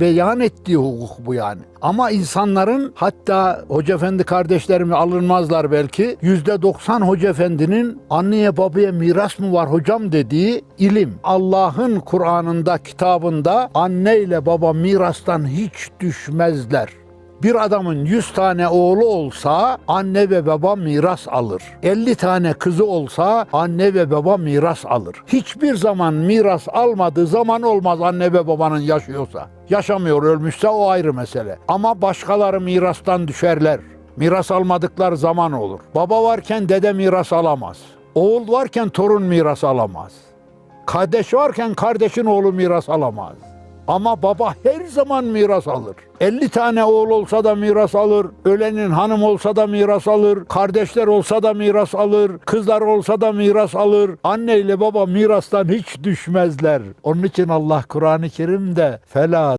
beyan ettiği hukuk bu yani. Ama insanların hatta hoca efendi kardeşlerimi alınmazlar belki. Yüzde doksan hoca efendinin anneye babaya miras mı var hocam dediği ilim. Allah'ın Kur'an'ında kitabında anne ile baba mirastan hiç düşmezler. Bir adamın 100 tane oğlu olsa anne ve baba miras alır. 50 tane kızı olsa anne ve baba miras alır. Hiçbir zaman miras almadığı zaman olmaz anne ve babanın yaşıyorsa. Yaşamıyor ölmüşse o ayrı mesele. Ama başkaları mirastan düşerler. Miras almadıkları zaman olur. Baba varken dede miras alamaz. Oğul varken torun miras alamaz. Kardeş varken kardeşin oğlu miras alamaz. Ama baba her zaman miras alır. 50 tane oğul olsa da miras alır. Ölenin hanım olsa da miras alır. Kardeşler olsa da miras alır. Kızlar olsa da miras alır. Anne ile baba mirastan hiç düşmezler. Onun için Allah Kur'an-ı Kerim'de fela